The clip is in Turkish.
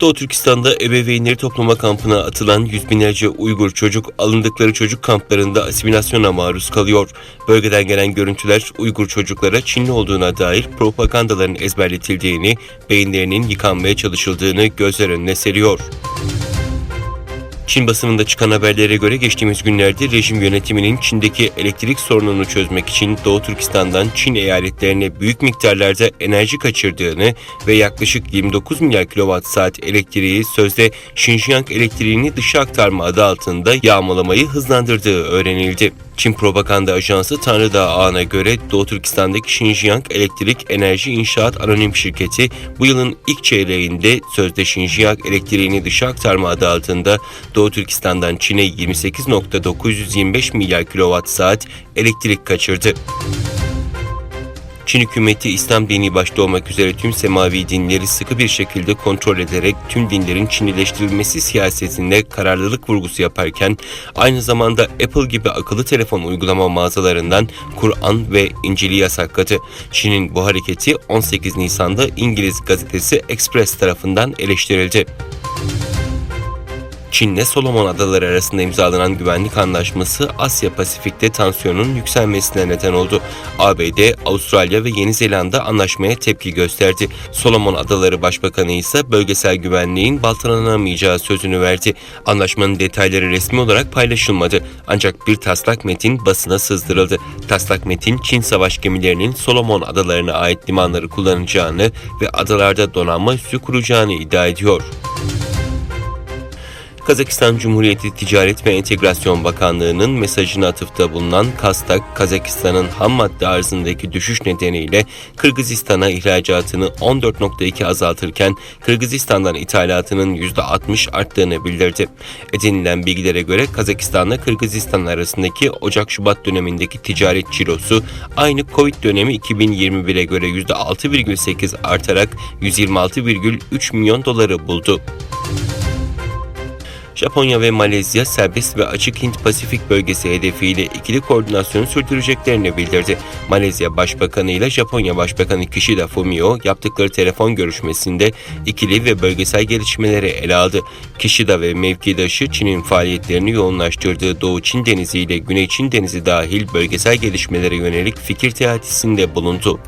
Doğu Türkistan'da ebeveynleri toplama kampına atılan yüz binlerce Uygur çocuk alındıkları çocuk kamplarında asimilasyona maruz kalıyor. Bölgeden gelen görüntüler Uygur çocuklara Çinli olduğuna dair propagandaların ezberletildiğini, beyinlerinin yıkanmaya çalışıldığını gözler önüne seriyor. Çin basınında çıkan haberlere göre geçtiğimiz günlerde rejim yönetiminin Çin'deki elektrik sorununu çözmek için Doğu Türkistan'dan Çin eyaletlerine büyük miktarlarda enerji kaçırdığını ve yaklaşık 29 milyar kilowatt saat elektriği sözde Xinjiang elektriğini dışa aktarma adı altında yağmalamayı hızlandırdığı öğrenildi. Çin Propaganda Ajansı Tanrıdağ ağına göre Doğu Türkistan'daki Xinjiang Elektrik Enerji İnşaat Anonim Şirketi bu yılın ilk çeyreğinde sözde Xinjiang elektriğini dışa aktarma adı altında Doğu Türkistan'dan Çin'e 28.925 milyar kilowatt saat elektrik kaçırdı. Çin hükümeti İslam dini başta olmak üzere tüm semavi dinleri sıkı bir şekilde kontrol ederek tüm dinlerin Çinileştirilmesi siyasetinde kararlılık vurgusu yaparken aynı zamanda Apple gibi akıllı telefon uygulama mağazalarından Kur'an ve İncil'i yasakladı. Çin'in bu hareketi 18 Nisan'da İngiliz gazetesi Express tarafından eleştirildi. Çin'le Solomon Adaları arasında imzalanan güvenlik anlaşması Asya Pasifik'te tansiyonun yükselmesine neden oldu. ABD, Avustralya ve Yeni Zelanda anlaşmaya tepki gösterdi. Solomon Adaları Başbakanı ise bölgesel güvenliğin baltalanamayacağı sözünü verdi. Anlaşmanın detayları resmi olarak paylaşılmadı. Ancak bir taslak metin basına sızdırıldı. Taslak metin Çin savaş gemilerinin Solomon Adalarına ait limanları kullanacağını ve adalarda donanma üssü kuracağını iddia ediyor. Kazakistan Cumhuriyeti Ticaret ve Entegrasyon Bakanlığı'nın mesajına atıfta bulunan Kastak, Kazakistan'ın ham madde arzındaki düşüş nedeniyle Kırgızistan'a ihracatını 14.2 azaltırken Kırgızistan'dan ithalatının %60 arttığını bildirdi. Edinilen bilgilere göre Kazakistan'la Kırgızistan arasındaki Ocak-Şubat dönemindeki ticaret cirosu aynı Covid dönemi 2021'e göre %6,8 artarak 126,3 milyon doları buldu. Japonya ve Malezya serbest ve açık Hint-Pasifik bölgesi hedefiyle ikili koordinasyonu sürdüreceklerini bildirdi. Malezya Başbakanı ile Japonya Başbakanı Kishida Fumio yaptıkları telefon görüşmesinde ikili ve bölgesel gelişmeleri ele aldı. Kishida ve mevkidaşı Çin'in faaliyetlerini yoğunlaştırdığı Doğu Çin Denizi ile Güney Çin Denizi dahil bölgesel gelişmelere yönelik fikir teatisinde bulundu.